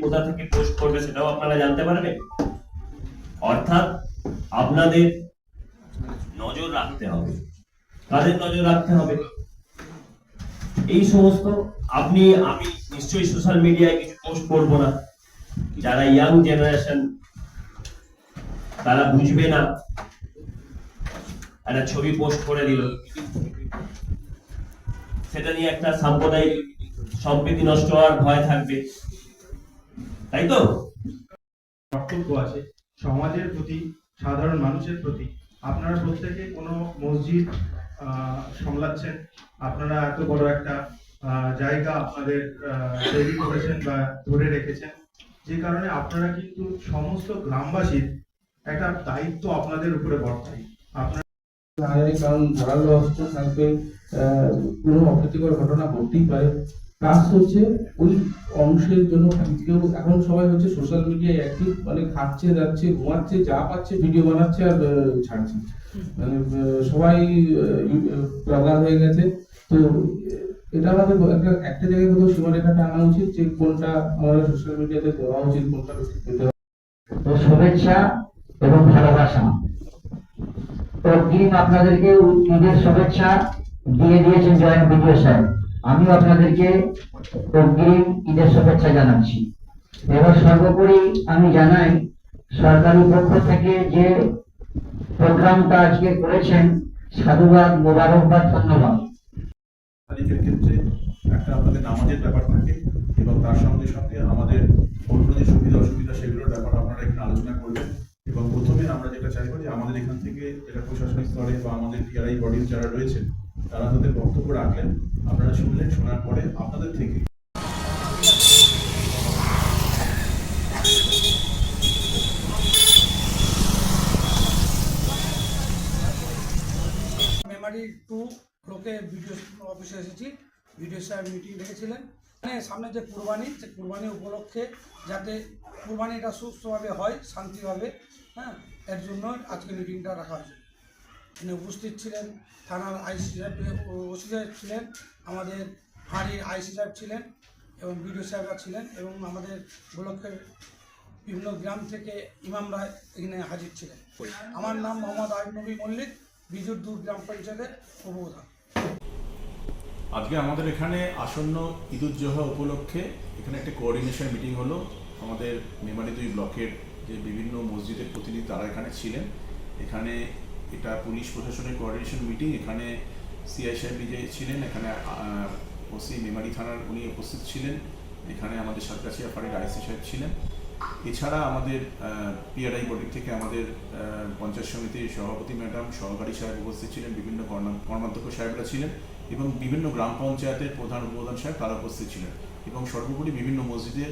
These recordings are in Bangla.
কোথা থেকে পোস্ট করবে সেটাও আপনারা জানতে পারবেন। অর্থাৎ আপনাদের নজর রাখতে হবে। কাদের নজর রাখতে হবে? এই সমস্ত আপনি, আমি নিশ্চয়ই সোশ্যাল মিডিয়ায় কিছু পোস্ট করব না। যারা ইয়াং জেনারেশন তারা বুঝবে না। একটা ছবি পোস্ট করে দিল। সেটা নিয়ে একটা সাম্প্রদায়িক সম্প্রীতি নষ্ট হওয়ার ভয় থাকবে। তাই তো? কর্তব্য আছে। সমাজের প্রতি সাধারণ মানুষের প্রতি। আপনারা প্রত্যেকে কোনো মসজিদ আহ, সামলাচ্ছেন। আপনারা এত বড় একটা আহ, জায়গা আপনাদের আহ, তৈরি করেছেন বা ধরে রেখেছেন। যে কারণে আপনারা কিন্তু সমস্ত গ্রামবাসীর একটা দায়িত্ব আপনাদের উপরে বর্তায়। আপনারা কারণ ধারালো অস্ত্র থাকবে আহ, কোনো অপ্রীতিকর ঘটনা ঘটতেই পারে। প্লাস হচ্ছে ওই অংশের জন্য কেউ, এখন সবাই হচ্ছে সোশ্যাল মিডিয়ায় অ্যাক্টিভ মানে খাচ্ছে, যাচ্ছে, ঘুমাচ্ছে যা পাচ্ছে ভিডিও বানাচ্ছে আর ছাড়ছে। মানে সবাই ব্লগার হয়ে গেছে। তো, এটা আমাদের একটা একটা জায়গায় কোথাও সীমারেখাটা আনা উচিত যে কোনটা আমাদের সোশ্যাল মিডিয়াতে দেওয়া উচিত, কোনটা তো শুভেচ্ছা এবং ভালোবাসা। অগ্রিম আপনাদেরকে ঈদের শুভেচ্ছা। দিয়ে দিয়েছেন জয়েন্ট বিডিও সাহেব আমিও আপনাদেরকে অগ্রিম ঈদের শুভেচ্ছা জানাচ্ছি। এবার সর্বোপরি আমি জানাই সরকারি পক্ষ থেকে যে প্রোগ্রামটা আজকে করেছেন, সাধুবাদ মোবারকবাদ ধন্যবাদ। ক্ষেত্রে একটা আমাদের নামাজের ব্যাপার থাকে এবং তার সঙ্গে সঙ্গে আমাদের অন্য যে সুবিধা অসুবিধা সেগুলোর ব্যাপার আপনারা এখানে আলোচনা করবেন এবং প্রথমে আমরা যেটা চাইব যে আমাদের এখান থেকে যেটা প্রশাসনিক স্তরে বা আমাদের টিআরআই বডিজ যারা রয়েছেন তারা তাদের বক্তব্য রাখলেন। আপনারা শুনলেন, শোনার পরে আপনাদের থেকে। মেমারি টু ব্লকে ভিডিও অফিসে এসেছি। ভিডিও সাহেব মিটিং ডেকেছিলেন মানে সামনে যে কুরবানি সে কুরবানি উপলক্ষে যাতে কুরবানিটা সুস্থভাবে হয়, শান্তিভাবে হ্যাঁ এর জন্য আজকে মিটিংটা রাখা হয়েছে। এখানে উপস্থিত ছিলেন, থানার আইসি সাহেব ওসি সাহেব ছিলেন, আমাদের ফাঁড়ির আইসি সাহেব ছিলেন এবং বিডিও সাহেবরা ছিলেন এবং আমাদের ব্লকের বিভিন্ন গ্রাম থেকে ইমামরা এখানে হাজির ছিলেন। আমার নাম মোহাম্মদ আরিফ নবী মল্লিক বিজুর দূর গ্রাম পঞ্চায়েতের উপপ্রধান আজকে আমাদের এখানে আসন্ন ঈদুজ্জোহা উপলক্ষে এখানে একটা কোঅর্ডিনেশন মিটিং হলো। আমাদের মেমারি দুই ব্লকের যে বিভিন্ন মসজিদের প্রতিনিধি তারা এখানে ছিলেন। এখানে এটা পুলিশ প্রশাসনের কোঅর্ডিনেশন মিটিং এখানে সিআই সাহেব নিজে ছিলেন, এখানে ওসি মেমারি থানার উনি উপস্থিত ছিলেন, এখানে আমাদের সাতগাছিয়া ফাঁড়ির আইসি সাহেব ছিলেন। এছাড়া আমাদের পিআরআই বডি থেকে আমাদের পঞ্চায়েত সমিতির সভাপতি ম্যাডাম, সহকারী সাহেব উপস্থিত ছিলেন, বিভিন্ন কর্মাধ্যক্ষ সাহেবরা ছিলেন এবং বিভিন্ন গ্রাম পঞ্চায়েতের প্রধান উপপ্রধান সাহেব তারা উপস্থিত ছিলেন এবং সর্বোপরি বিভিন্ন মসজিদের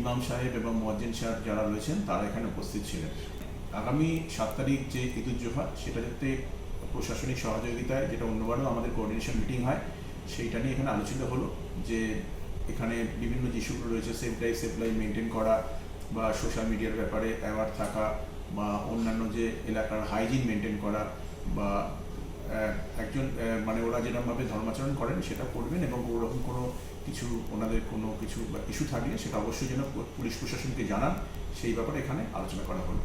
ইমাম সাহেব এবং মজ্জিন সাহেব যারা রয়েছেন তারা এখানে উপস্থিত ছিলেন। আগামী সাত তারিখ যে ঈদুজ্জোহা সেটা যাতে প্রশাসনিক সহযোগিতায় যেটা অন্যবারও আমাদের কোঅর্ডিনেশন মিটিং হয়, সেইটা নিয়ে এখানে আলোচিত হলো যে এখানে বিভিন্ন যে ইস্যুগুলো রয়েছে safe drive safe life maintain করা বা সোশ্যাল মিডিয়ার ব্যাপারে অ্যাওয়ার থাকা বা অন্যান্য যে এলাকার হাইজিন মেনটেন করা বা একজন মানে ওরা যেরকমভাবে ধর্মাচরণ করেন সেটা করবেন এবং ওরকম কোনো কিছু, ওনাদের কোনো কিছু বা ইস্যু থাকলে সেটা অবশ্যই যেন পুলিশ প্রশাসনকে জানান, সেই ব্যাপারে এখানে আলোচনা করা হলো।